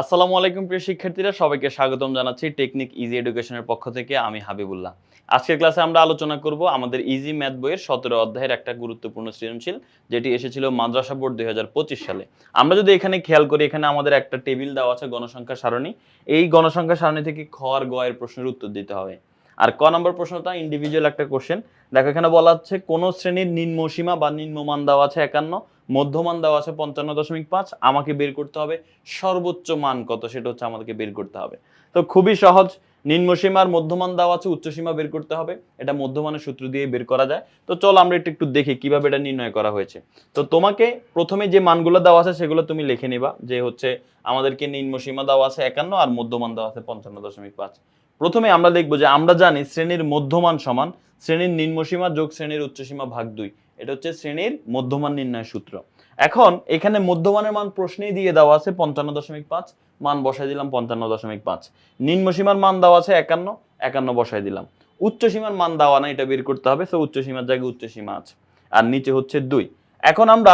আসসালামু আলাইকুম, প্রিয় শিক্ষার্থীরা। সবাইকে স্বাগতম জানাচ্ছি টেকনিক ইজি এডুকেশনের পক্ষ থেকে। আমি হাবিবুল্লাহ। আজকের ক্লাসে আমরা আলোচনা করব আমাদের ইজি ম্যাথ বইয়ের সতেরো অধ্যায়ের একটা গুরুত্বপূর্ণ সৃজনশীল, যেটি এসেছিল মাদ্রাসা বোর্ড দুই হাজার পঁচিশ সালে। আমরা যদি এখানে খেয়াল করি, এখানে আমাদের একটা টেবিল দেওয়া আছে গণসংখ্যা সারণী। এই গণসংখ্যা সারণী থেকে খ আর গ এর প্রশ্নের উত্তর দিতে হবে। আর ক নম্বর প্রশ্নটা ইন্ডিভিজুয়াল একটা কোশ্চেন দেখো, এখানে বলা হচ্ছে, কোন শ্রেণির নিম্ন সীমা বা নিম্নমান দেওয়া আছে একান্ন। মধ্যমান দেওয়া আছে পঞ্চান্ন দশমিক পাঁচ, আমাকে বের করতে হবে সর্বোচ্চ মান কত, সেটা হচ্ছে আমাদেরকে বের করতে হবে। তো খুবই সহজ নিম্নসীমার মধ্যমান দেওয়া আছে উচ্চসীমা বের করতে হবে, এটা মধ্যমানের সূত্র দিয়ে বের করা যায়। তো চল আমরা একটু একটু দেখি কীভাবে এটা নির্ণয় করা হয়েছে। তো তোমাকে প্রথমে যে মানগুলো দেওয়া আছে সেগুলো তুমি লিখে নিবা, যে হচ্ছে আমাদেরকে নিম্নসীমা দেওয়া আছে একান্ন আর মধ্যমান দেওয়া আছে পঞ্চান্ন দশমিক পাঁচ। প্রথমে আমরা দেখব যে আমরা জানি শ্রেণির মধ্যমান সমান, শ্রেণির নিম্নসীমা যোগ শ্রেণির উচ্চসীমা ভাগ দুই। এটা হচ্ছে শ্রেণির মধ্যমান নির্ণয় সূত্র। এখন এখানে মধ্যমানের মান প্রশ্নেই দিয়ে দেওয়া আছে পঞ্চান্ন দশমিক পাঁচ, মান বসাই দিলাম পঞ্চান্ন দশমিক পাঁচ। নিম্নসীমার মান দেওয়া আছে একান্ন একান্ন বসাই দিলাম। উচ্চসীমার মান দেওয়া না এটা বের করতে হবে সো উচ্চসীমার জায়গায় উচ্চসীমা আছে। আর নিচে হচ্ছে দুই। এখন আমরা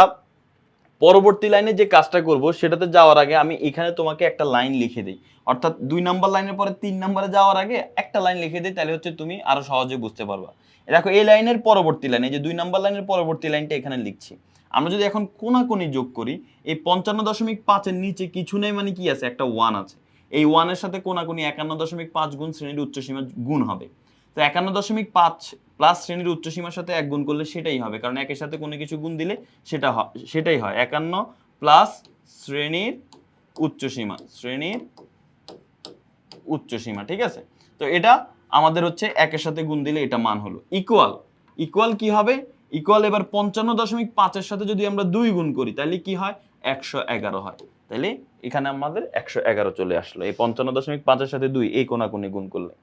পরবর্তী লাইনে যে কাজটা করব, সেটাতে যাওয়ার আগে আমি এখানে তোমাকে একটা লাইন লিখে দিই। অর্থাৎ দুই নাম্বার লাইনের পরে তিন নাম্বারে যাওয়ার আগে একটা লাইন লিখে দিই, তাহলে হচ্ছে তুমি আরও সহজে বুঝতে পারবা। দেখো, এই লাইনের পরবর্তী লাইনে যে দুই নাম্বার লাইনের পরবর্তী লাইনটা এখানে লিখছি। আমরা যদি এখন কোনাকুনি যোগ করি, এই পঞ্চান্ন দশমিক পাঁচের নিচে কিছু নেই মানে কি আছে? একটা ওয়ান আছে। এই ওয়ানের সাথে কোনাকুনি একান্ন দশমিক পাঁচ গুণ শ্রেণির উচ্চসীমা গুণ হবে। তো একান্ন দশমিক পাঁচ প্লাস শ্রেণির উচ্চসীমার সাথে এক গুণ করলে সেটাই হবে, কারণ একের সাথে কোনো কিছু গুণ দিলে সেটা সেটাই হয়। একান্ন প্লাস শ্রেণির উচ্চসীমা শ্রেণির উচ্চসীমা ঠিক আছে? তো এটা আমাদের হচ্ছে একের সাথে গুণ দিলে এটা মান হলো। ইকুয়াল ইকুয়াল কি হবে? ইকুয়াল এবার পঞ্চান্ন দশমিক পাঁচের সাথে যদি আমরা দুই গুণ করি, তাহলে কি হয়? একশো এগারো হয়। তাহলে এখানে আমাদের একশো এগারো চলে আসলো। এই পঞ্চান্ন দশমিক পাঁচের সাথে দুই, এই কোনাকুনি গুণ করলে।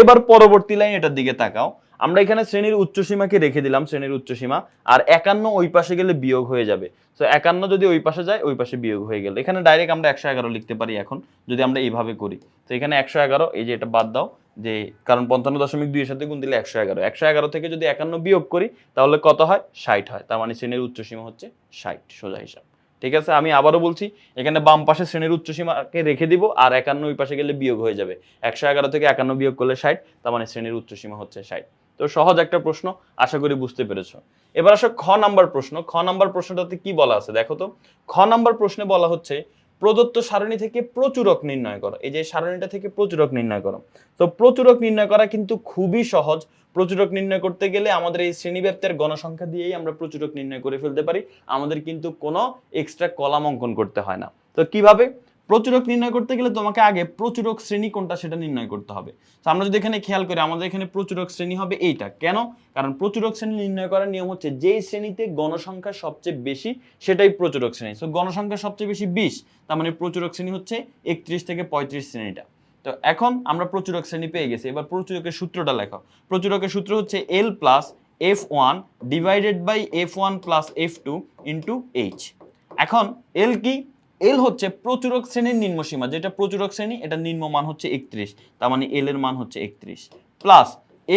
এবার পরবর্তী লাইন এটার দিকে তাকাও। আমরা এখানে শ্রেণির উচ্চসীমাকে রেখে দিলাম, শ্রেণির উচ্চসীমা, আর একান্ন ওই পাশে গেলে বিয়োগ হয়ে যাবে। তো একান্ন যদি ওই পাশে যায়, ওই পাশে বিয়োগ হয়ে গেল। এখানে ডাইরেক্ট আমরা একশো এগারো লিখতে পারি এখন, যদি আমরা এইভাবে করি। তো এখানে একশো এগারো, এই যে এটা বাদ দাও, যে কারণ পঞ্চান্ন দশমিক দুইয়ের সাথে গুণ দিলে একশো এগারো। একশো এগারো থেকে যদি একান্ন বিয়োগ করি, তাহলে কত হয়? ষাট হয়। তার মানে শ্রেণির উচ্চসীমা হচ্ছে ষাট, সোজা হিসাব। ঠিক আছে? আমি আবারও বলছি, এখানে বাম পাশে শ্রেণির উচ্চসীমাকে রেখে দিব, আর একান্ন ওই পাশে গেলে বিয়োগ হয়ে যাবে। একশো এগারো থেকে একান্ন বিয়োগ করলে ষাট, তার মানে শ্রেণির উচ্চসীমা হচ্ছে ষাট। তো সহজ একটা প্রশ্ন, আশা করি বুঝতে পেরেছ। এবার আসো খ নাম্বার প্রশ্ন। খ নাম্বার প্রশ্নটাতে কি বলা আছে? দেখো তো, খ নাম্বার প্রশ্নে বলা হচ্ছে, প্রদত্ত সারণী থেকে প্রচুরক নির্ণয় করো। এই যে সারণীটা থেকে প্রচুরক নির্ণয় করো। তো প্রচুরক নির্ণয় করা কিন্তু খুবই সহজ। প্রচুরক নির্ণয় করতে গেলে আমাদের এই শ্রেণীব্যাপ্তের গণসংখ্যা দিয়েই আমরা প্রচুরক নির্ণয় করে ফেলতে পারি। আমাদের কিন্তু কোনো এক্সট্রা কলাম অঙ্কন করতে হয় না। তো কীভাবে? প্রচুরক নির্ণয় করতে গেলে তোমাকে আগে প্রচুরক শ্রেণি কোনটা সেটা নির্ণয় করতে হবে। তো আমরা যদি এখানে খেয়াল করি, আমাদের এখানে প্রচুরক শ্রেণি হবে এইটা। কেন? কারণ প্রচুরক শ্রেণি নির্ণয় করার নিয়ম হচ্ছে যেই শ্রেণীতে গণসংখ্যা সবচেয়ে বেশি সেটাই প্রচুরক শ্রেণি। তো গণসংখ্যা সবচেয়ে বেশি বিশ, তার মানে প্রচুরক শ্রেণি হচ্ছে একত্রিশ থেকে পঁয়ত্রিশ শ্রেণীটা। তো এখন আমরা প্রচুরক শ্রেণি পেয়ে গেছি। এবার প্রচুরকের সূত্রটা লেখো। প্রচুরকের সূত্র হচ্ছে L plus F one divided by F one plus F two into H এখন এল কি? এল হচ্ছে প্রচুরক শ্রেণির নিম্নসীমা যেটা প্রচুরক শ্রেণি, এটা নিম্ন মান হচ্ছে একত্রিশ, তার মানে এল এর মান হচ্ছে একত্রিশ। প্লাস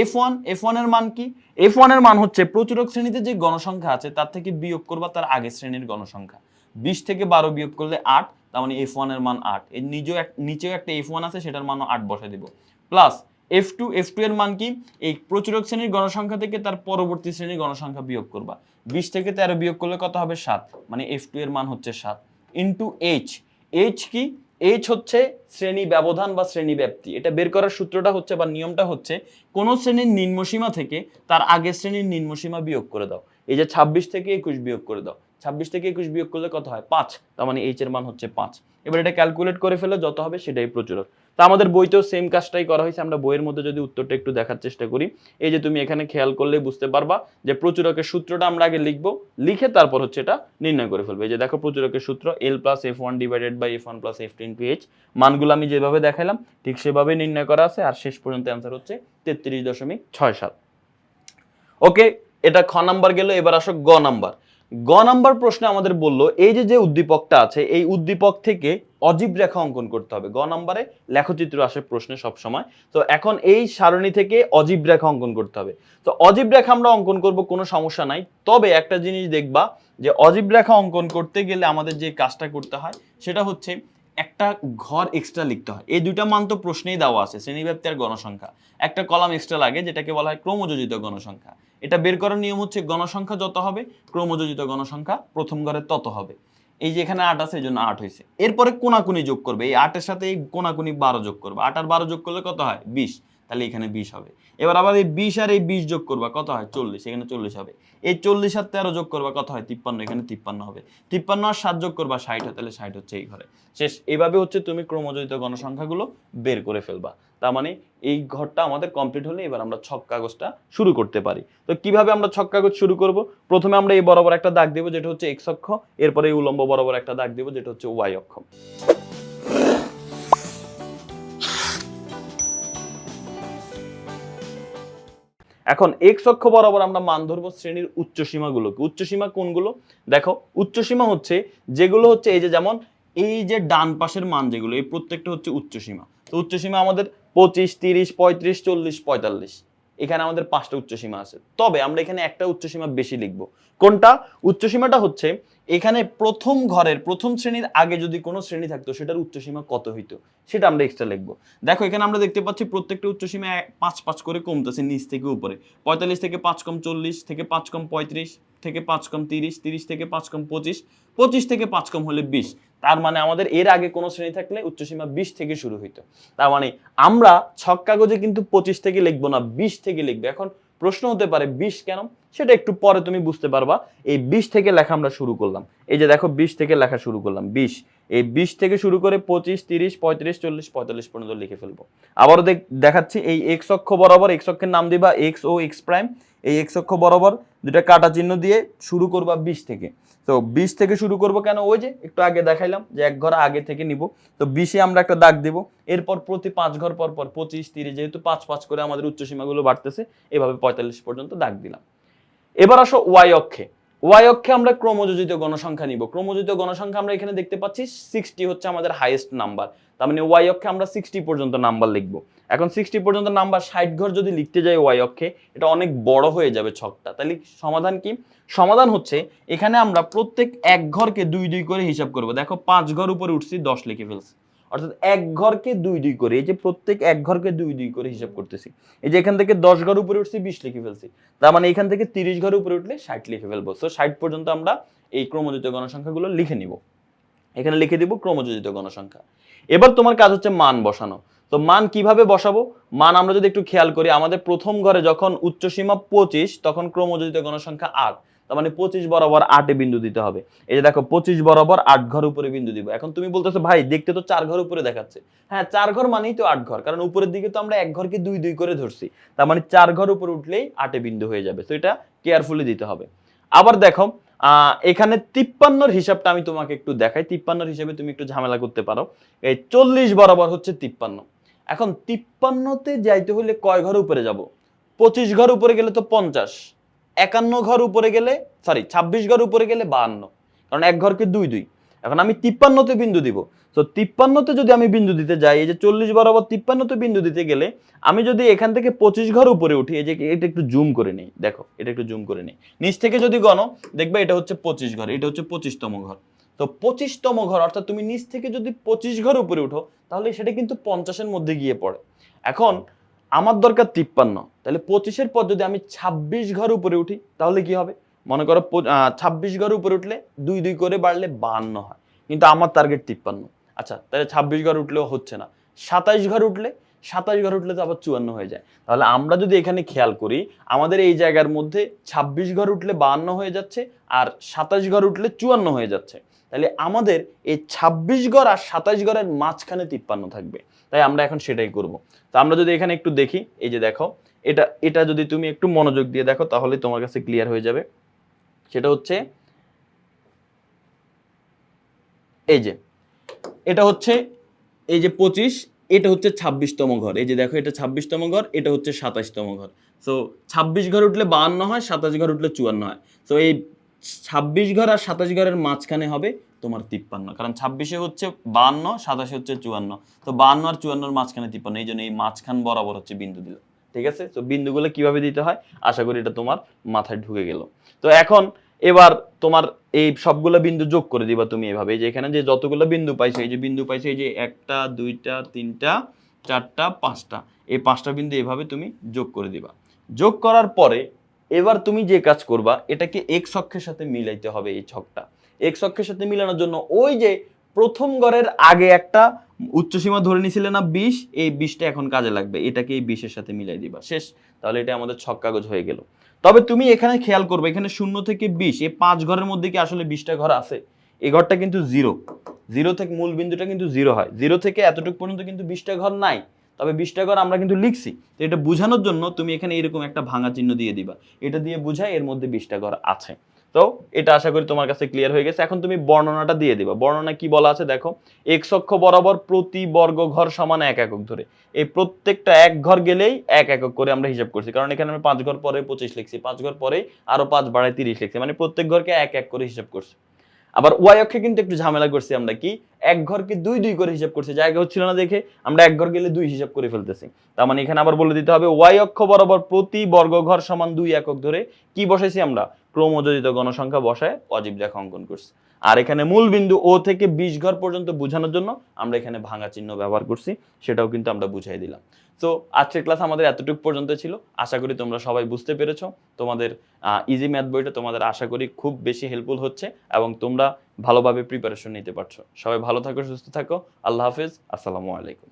এফ ওয়ান এফ ওয়ানের মান কি? এফ ওয়ানের মান হচ্ছে প্রচুরক শ্রেণীতে যে গণসংখ্যা আছে, তার থেকে বিয়োগ করবা তার আগের শ্রেণির গণসংখ্যা। বিশ থেকে বারো বিয়োগ করলে আট, তার মানে এফ ওয়ানের মান আট। এর নিজেও এক, নিচেও একটা এফ ওয়ান আছে, সেটার মানও আট বসে দিব। Plus F two F two এর মান কি? এই প্রচুরক শ্রেণির গণসংখ্যা থেকে তার পরবর্তী শ্রেণির গণসংখ্যা বিয়োগ করবা। বিশ থেকে তেরো বিয়োগ করলে কত হবে? সাত। মানে এফ টু এর মান হচ্ছে সাত। ইন্টু এইচ এইচ কি? এইচ হচ্ছে শ্রেণি ব্যবধান বা শ্রেণি ব্যাপ্তি। এটা বের করার সূত্রটা হচ্ছে বা নিয়মটা হচ্ছে, কোন শ্রেণির নিম্নসীমা থেকে তার আগের শ্রেণির নিম্নসীমা বিয়োগ করে দাও। এই যে ছাব্বিশ থেকে একুশ বিয়োগ করে দাও। ছাব্বিশ থেকে একুশ বিয়োগ করলে কত হয়? পাঁচ। তার মানে এইচ এর মান হচ্ছে পাঁচ। এবার এটা ক্যালকুলেট করে ফেলে, যত হবে সেটাই প্রচুরক তা আমাদের বইতেও সেম কাজটাই করা হয়েছে। আমরা বইয়ের মধ্যে যদি উত্তরটা একটু দেখার চেষ্টা করি, এই যে তুমি এখানে খেয়াল করলে বুঝতে পারবা যে প্রচুরকের সূত্রটা আমরা আগে লিখব, লিখে তারপর হচ্ছে এটা নির্ণয় করে ফেলব। এই যে দেখো প্রচুরকের সূত্র L plus F one divided by F one plus F two H মানগুলো আমি যেভাবে দেখালাম ঠিক সেভাবে নির্ণয় করা আছে, আর শেষ পর্যন্ত অ্যান্সার হচ্ছে তেত্রিশ দশমিক ছয় সাত। ওকে এটা খ নাম্বার গেল, এবার আসো গ নাম্বার গ নাম্বার প্রশ্নে আমাদের বলল, এই যে যে উদ্দীপকটা আছে, এই উদ্দীপক থেকে অজীব রেখা অঙ্কন করতে হবে। গ নাম্বারে লেখচিত্র আসে প্রশ্নে সব সময় তো এখন এই সারণী থেকে অজীব রেখা অঙ্কন করতে হবে। তো অজীব রেখা আমরা অঙ্কন করব, কোনো সমস্যা নাই। তবে একটা জিনিস দেখবা যে অজীব রেখা অঙ্কন করতে গেলে আমাদের যে কাজটা করতে হয়, সেটা হচ্ছে একটা ঘর এক্সট্রা লিখতে হয়। এই দুইটা মান তো প্রশ্নেই দেওয়া আছে, শ্রেণীব্যাপ্তি আর গণসংখ্যা। একটা কলাম এক্সট্রা লাগে, যেটাকে বলা হয় ক্রমযোজিত গণসংখ্যা। এটা বের করার নিয়ম হচ্ছে গণসংখ্যা যত হবে, ক্রমযোজিত গণসংখ্যা প্রথম ঘরে তত হবে। এই যে এখানে আট আছে, এই জন্য আট হয়েছে। এরপরে কোনাকুনি যোগ করবে, এই আটের সাথে এই কোনাকুনি বারো যোগ করবে। আট আর বারো যোগ করলে কত হয়? বিশ। তাহলে এখানে বিশ হবে। এবার আবার এই বিশ আর এই বিশ যোগ করবা, কত হয়? চল্লিশ, এখানে চল্লিশ হবে। এই চল্লিশ আর তেরো যোগ করবা, কত হয়? তিপ্পান্ন, এখানে তিপ্পান্ন হবে। তিপ্পান্ন আর সাত যোগ করবা, ষাট হয়, তাহলে ষাট হচ্ছে এই ঘরে। শেষ এইভাবে হচ্ছে তুমি ক্রমযোজিত গণসংখ্যাগুলো বের করে ফেলবা। তার মানে এই ঘরটা আমাদের কমপ্লিট হলে এবার আমরা ছক কাগজটা শুরু করতে পারি। তো কীভাবে আমরা ছক কাগজ শুরু করব? প্রথমে আমরা এই বরাবর একটা দাগ দেবো, যেটা হচ্ছে এক্স অক্ষ, এরপরে এই উলম্ব বরাবর একটা দাগ দেবো, যেটা হচ্ছে ওয়াই অক্ষ। এখন এক্স অক্ষ বরাবর আমরা মান ধরবো শ্রেণির উচ্চ সীমাগুলোকে উচ্চ সীমা কোনগুলো? দেখো উচ্চ সীমা হচ্ছে যেগুলো হচ্ছে এই যে যেমন এই যে ডান পাশের মান যেগুলো, এই প্রত্যেকটা হচ্ছে উচ্চ সীমা তো উচ্চ সীমা আমাদের পঁচিশ, তিরিশ, পঁয়ত্রিশ, চল্লিশ, পঁয়তাল্লিশ। এখানে আমাদের পাঁচটা উচ্চসীমা আছে। তবে আমরা এখানে একটা উচ্চসীমা বেশি লিখব। কোনটা? উচ্চসীমাটা হচ্ছে এখানে প্রথম ঘরের প্রথম শ্রেণির আগে যদি কোনো শ্রেণি থাকতো, সেটার উচ্চসীমা কত হইতো? সেটা আমরা এক্সট্রা লিখব। দেখো, এখানে আমরা দেখতে পাচ্ছি প্রত্যেকটা উচ্চসীমা পাঁচ পাঁচ করে কমতেছে নিচ থেকে উপরে। পঁয়তাল্লিশ থেকে পাঁচ কম চল্লিশ, থেকে পাঁচ কম পঁয়ত্রিশ, থেকে পাঁচ কম তিরিশ তিরিশ থেকে পাঁচ কম পঁচিশ পঁচিশ থেকে পাঁচ কম হলে বিশ। তার মানে আমাদের এর আগে কোনো শ্রেণি থাকলে উচ্চসীমা বিশ থেকে শুরু হইতো। তার মানে আমরা ছক কাগজে কিন্তু পঁচিশ থেকে লিখব না, বিশ থেকে লিখব। এখন প্রশ্ন হতে পারে, বিশ কেন? সেটা একটু পরে তুমি বুঝতে পারবা। এই বিশ থেকে লেখা আমরা শুরু করলাম। এই যে দেখো, বিশ থেকে লেখা শুরু করলাম, বিশ। এই বিশ থেকে শুরু করে পঁচিশ, তিরিশ, পঁয়ত্রিশ, চল্লিশ, পঁয়তাল্লিশ পর্যন্ত লিখে ফেলব। আবারও দেখ দেখাচ্ছি, এই এক্স অক্ষ বরাবর এক্স অক্ষের নাম দিবা এক্স ও এক্স প্রাইম এই এক্স অক্ষ বরাবর দুটা কাটা চিহ্ন দিয়ে শুরু করবা বিশ থেকে। তো বিশ থেকে শুরু করব কেন? ওই যে একটু আগে দেখাইলাম যে এক ঘর আগে থেকে নিব। তো বিশে আমরা একটা দাগ দেব। এরপর প্রতি পাঁচ ঘর পর পর পঁচিশ, তিরিশ, যেহেতু পাঁচ পাঁচ করে আমাদের উচ্চসীমাগুলো বাড়তেছে, এভাবে পঁয়তাল্লিশ পর্যন্ত দাগ দিলাম। এবার আসো ওয়াই অক্ষে। ওয়াই অক্ষে আমরা ক্রমযোজিত গণসংখ্যা নিব। ক্রমযোজিত গণসংখ্যা আমরা এখানে দেখতে পাচ্ছি সিক্সটি হচ্ছে আমাদের হাইয়েস্ট নাম্বার তার মানে ওয়াই অক্ষে আমরা সিক্সটি পর্যন্ত নাম্বার লিখব। এখন সিক্সটি পর্যন্ত নাম্বার ষাট ঘর যদি লিখতে যাই ওয়াই অক্ষে, এটা অনেক বড় হয়ে যাবে ছকটা। তাহলে সমাধান কি? সমাধান হচ্ছে এখানে আমরা প্রত্যেক এক ঘরকে দুই দুই করে হিসাব করব। দেখো পাঁচ ঘর উপরে উঠছি, দশ লিখে ফেলছি। অর্থাৎ এক ঘরকে দুই দুই করে, এই যে প্রত্যেক এক ঘরকে দুই দুই করে হিসাব করতেছি। এই যে এখান থেকে দশ ঘর উপরে উঠছি, বিশ লিখে ফেলছি। তার মানে এখান থেকে তিরিশ ঘর উপরে উঠলে ষাট লিখে ফেলব। তো ষাট পর্যন্ত আমরা এই ক্রমযোজিত গণসংখ্যাগুলো লিখে নিব। এখানে লিখে দিব ক্রমযোজিত গণসংখ্যা। এবার তোমার কাজ হচ্ছে মান বসানো। তো মান কীভাবে বসাবো? মান আমরা যদি একটু খেয়াল করি, আমাদের প্রথম ঘরে যখন উচ্চ সীমা পঁচিশ, তখন ক্রমযোজিত গণসংখ্যা আট। তার মানে পঁচিশ বরাবর আটে বিন্দু দিতে হবে। এই যে দেখো, পঁচিশ বরাবর আট ঘর উপরে বিন্দু দিব। এখন তুমি বলতেছো, ভাই, দেখতে তো চার ঘর উপরে দেখাচ্ছে। হ্যাঁ চার ঘর মানেই তো আট ঘর, কারণ উপরের দিকে তো আমরা এক ঘরকে দুই দুই করে ধরছি। তার মানে চার ঘর উপরে উঠলেই আটে বিন্দু হয়ে যাবে। তো এটা কেয়ারফুলি দিতে হবে। আবার দেখো এখানে তিপ্পান্নর হিসাবটা আমি তোমাকে একটু দেখাই। তিপ্পান্নর হিসাবে তুমি একটু ঝামেলা করতে পারো। এই চল্লিশ বরাবর হচ্ছে তিপ্পান্ন। এখন তিপ্পান্নতে যাইতে হলে কয় ঘর উপরে যাব? পঁচিশ ঘর উপরে গেলে তো পঞ্চাশ। একান্ন ঘর উপরে গেলে সরি ছাব্বিশ ঘর উপরে গেলে বাহান্ন। কারণ এক ঘরকে দুই দুই। এখন আমি তিপ্পান্নতে বিন্দু দিব। তো তিপ্পান্নতে যদি আমি বিন্দু দিতে যাই, এই যে চল্লিশ বরাবর তিপ্পান্নতে বিন্দু দিতে গেলে, আমি যদি এখান থেকে পঁচিশ ঘর উপরে উঠি, এই যে এটা একটু জুম করে নেই, দেখো, এটা একটু জুম করে নেই। নিচ থেকে যদি গণ, দেখবে এটা হচ্ছে পঁচিশ ঘর, এটা হচ্ছে পঁচিশতম ঘর। তো পঁচিশতম ঘর, অর্থাৎ তুমি নিচ থেকে যদি পঁচিশ ঘর উপরে উঠো, তাহলে সেটা কিন্তু পঞ্চাশের মধ্যে গিয়ে পড়ে। এখন আমার দরকার তিপ্পান্ন। তাহলে পঁচিশের পর যদি আমি ছাব্বিশ ঘর উপরে উঠি, তাহলে কি হবে? মনে করো ছাব্বিশ ঘর উপরে উঠলে দুই দুই করে বাড়লে বাহান্ন হয়। কিন্তু আমার টার্গেট তিপ্পান্ন। আচ্ছা তাহলে ছাব্বিশ ঘর উঠলেও হচ্ছে না। সাতাইশ ঘর উঠলে সাতাশ ঘর উঠলে তো আবার চুয়ান্ন হয়ে যায়। তাহলে আমরা যদি এখানে খেয়াল করি, আমাদের এই জায়গার মধ্যে ছাব্বিশ ঘর উঠলে বাহান্ন হয়ে যাচ্ছে আর সাতাশ ঘর উঠলে চুয়ান্ন হয়ে যাচ্ছে। তাহলে আমাদের এই ছাব্বিশ ঘর আর সাতাশ ঘরের মাঝখানে তিপ্পান্ন থাকবে। তাই আমরা এখন সেটাই করব। তো আমরা যদি এখানে একটু দেখি, এই যে দেখো, এটা এটা যদি তুমি একটু মনোযোগ দিয়ে দেখো, তাহলে তোমার কাছে ক্লিয়ার হয়ে যাবে। সেটা হচ্ছে, এই যে, এটা হচ্ছে, এই যে পঁচিশ, এটা হচ্ছে ছাব্বিশতম ঘর। এই যে দেখো, এটা ছাব্বিশতম ঘর, এটা হচ্ছে সাতাশতম ঘর। তো ছাব্বিশ ঘর উঠলে বাহান্ন হয়, সাতাশ ঘর উঠলে চুয়ান্ন হয়। তো এই ছাব্বিশ ঘর আর সাতাশ ঘরের মাঝখানে হবে তোমার তিপ্পান্ন। কারণ ছাব্বিশে হচ্ছে বান্ন, সাতাশে হচ্ছে চুয়ান্ন। তো বাহান্ন আর চুয়ান্নর মাঝখানে তিপ্পান্ন, এই জন্য এই মাঝখান বরাবর হচ্ছে বিন্দু দিল ঠিক আছে? তো বিন্দুগুলো কীভাবে দিতে হয়? আশা করি এটা তোমার মাথায় ঢুকে গেল। তো এখন এবার তোমার এই সবগুলো বিন্দু যোগ করে দিবা তুমি এভাবে। যে এখানে যে যতগুলো বিন্দু পাইছো, এই যে বিন্দু পাইছো, এই যে একটা, দুইটা, তিনটা, চারটা, পাঁচটা, এই পাঁচটা বিন্দু এভাবে তুমি যোগ করে দিবা। যোগ করার পরে এবার তুমি যে কাজ করবা, এটাকে এক্স অক্ষের সাথে মিলাইতে হবে এই ছকটা। এক্স অক্ষের সাথে মিলানোর জন্য ওই যে প্রথম গড়ের আগে একটা উচ্চসীমা ধরে নিছিলে না বিশ, এই বিশটা এখন কাজে লাগবে। এটাকে এই বিশের সাথে মিলাই দিবা। শেষ। তাহলে এটা আমাদের ছক কাগজ হয়ে গেল। তবে তুমি এখানে খেয়াল করবে, এখানে শূন্য থেকে বিশ, এই পাঁচ ঘরের মধ্যে কি আসলে বিশটা ঘর আছে? এই ঘরটা কিন্তু জিরো জিরো থেকে মূল বিন্দুটা কিন্তু জিরো হয়। জিরো থেকে এতটুকু পর্যন্ত কিন্তু বিশটা ঘর নাই। তবে বিশটা ঘর আমরা কিন্তু লিখছি। তো এটা বোঝানোর জন্য তুমি এখানে এরকম একটা ভাঙা চিহ্ন দিয়ে দিবা। এটা দিয়ে বোঝায় এর মধ্যে বিশটা ঘর আছে। তো এটা আশা করি তোমার কাছে ক্লিয়ার হয়ে গেছে। এখন তুমি বর্ণনাটা দিয়ে দিবা। বর্ণনা কি বলা আছে দেখো? এক্স অক্ষ বরাবর প্রতি বর্গ ঘর সমান এক একক ধরে। এই প্রত্যেকটা এক ঘর গেলেই এক একক করে আমরা হিসাব করছি। কারণ এখানে আমি পাঁচ ঘর পরে পঁচিশ লিখছি। পাঁচ ঘর পরে আরও পাঁচ বাড়ায় তিরিশ লিখছি। মানে প্রত্যেক ঘরকে এক এক করে হিসাব করছি। আবার ওয়াই অক্ষে কিন্তু একটু ঝামেলা করছি আমরা কি, এক ঘরকে দুই দুই করে হিসাব করছি, জায়গা হচ্ছিল না দেখে আমরা এক ঘর গেলে দুই হিসাব করে ফেলতেছি। তার মানে এখানে আবার বলে দিতে হবে, ওয়াই অক্ষ বরাবর প্রতি বর্গ ঘর সমান দুই একক ধরে কি বসাইছি আমরা? ক্রমযোজিত গণসংখ্যা বসায় অজীব রেখা অঙ্কন করছি। আর এখানে মূল বিন্দু ও থেকে বিশ ঘর পর্যন্ত বোঝানোর জন্য আমরা এখানে ভাঙা চিহ্ন ব্যবহার করছি, সেটাও কিন্তু আমরা বুঝাই দিলাম। তো আজকের ক্লাস আমাদের এতটুকু পর্যন্ত ছিল। আশা করি তোমরা সবাই বুঝতে পেরেছ। তোমাদের ইজি ম্যাথ বইটা তোমাদের আশা করি খুব বেশি হেল্পফুল হচ্ছে এবং তোমরা ভালোভাবে প্রিপারেশন নিতে পারছ। সবাই ভালো থাকো, সুস্থ থাকো। আল্লাহ হাফেজ। আসসালামু আলাইকুম।